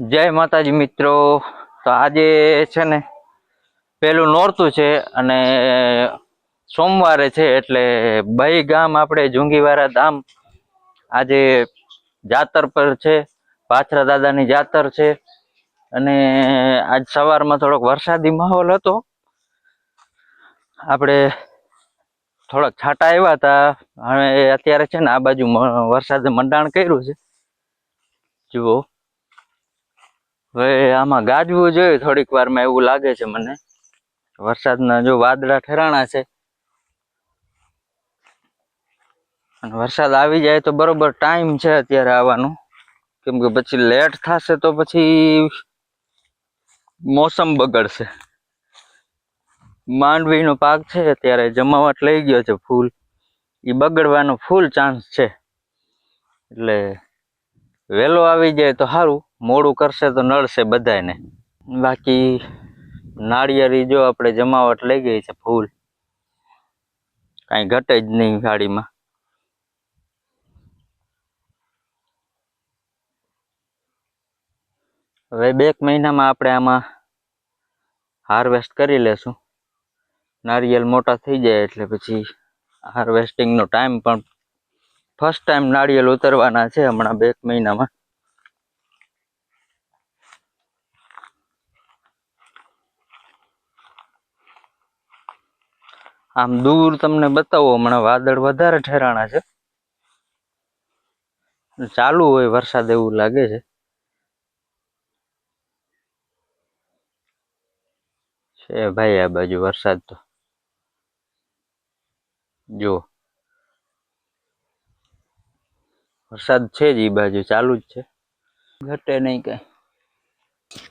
જય માતાજી મિત્રો. તો આજે છે ને પેલું નોરતું છે અને સોમવારે છે એટલે બહી ગામ આપણે જુંગીવારા ધામ આજે જાતર પર છે પાછરા દાદાની જાતર છે અને આજ સવારમાં થોડોક વરસાદી માહોલ હતો. આપણે થોડાક છાંટા આવ્યા હતા. હવે અત્યારે છે ને આ બાજુ વરસાદે મંડાણ કર્યું છે. જુઓ. હવે આમાં ગાજવું જોઈએ, થોડીક વારમાં એવું લાગે છે મને. વરસાદના જો વાદળા ઠેરાણા છે. વરસાદ આવી જાય તો બરોબર ટાઈમ છે અત્યારે આવવાનો. કેમ કે પછી લેટ થશે તો પછી મોસમ બગડશે. માંડવીનો પાક છે અત્યારે, જમાવટ લઈ ગયો છે ફૂલ. એ બગડવાનો ફૂલ ચાન્સ છે. એટલે વહેલો આવી જાય તો સારું મોડું કરશે તો નડશે બધાને બાકી નાળિયેરી જો આપણે જમાવટ લઈ ગઈ છે ફૂલ, કાંઈ ઘટે જ નહીં ગાડીમાં. હવે બે મહિનામાં આપણે આમાં હાર્વેસ્ટ કરી લેશું. નારિયેલ મોટા થઈ જાય એટલે પછી હાર્વેસ્ટિંગનો ટાઈમ પણ, ફર્સ્ટ ટાઈમ નાળિયેર ઉતરવાના છે હમણાં બે મહિનામાં. આમ દૂર તમને બતાવો, હમણાં વાદળ વધારે ઠેરાણા છે. ચાલુ હોય, વરસાદ એવું લાગે છે. છે ભાઈ આ બાજુ વરસાદ તો. જો. વરસાદ છે જ એ બાજુ, ચાલુ જ છે. ઘટે નહીં કઈ.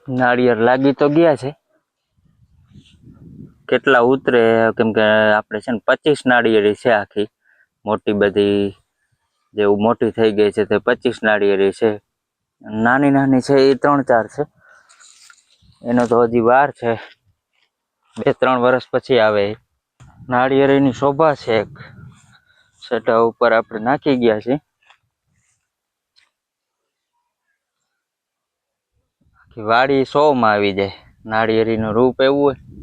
નાળિયેર લાગી તો ગયા છે. કેટલા ઉતરે, કેમ કે આપણે છે ને પચીસ નાળિયેરી છે આખી. મોટી બધી જેવું મોટી થઈ ગઈ છે તે પચીસ નાળિયેરી છે. નાની નાની છે એ ત્રણ ચાર છે. એનો તો હજી વાર છે. બે ત્રણ વર્ષ પછી આવે. નાળિયેરીની શોભા છે એક. સેટા ઉપર આપણે નાખી ગયા છે વાડી સો માં આવી જાય. નાળિયેરીનું રૂપ એવું હોય.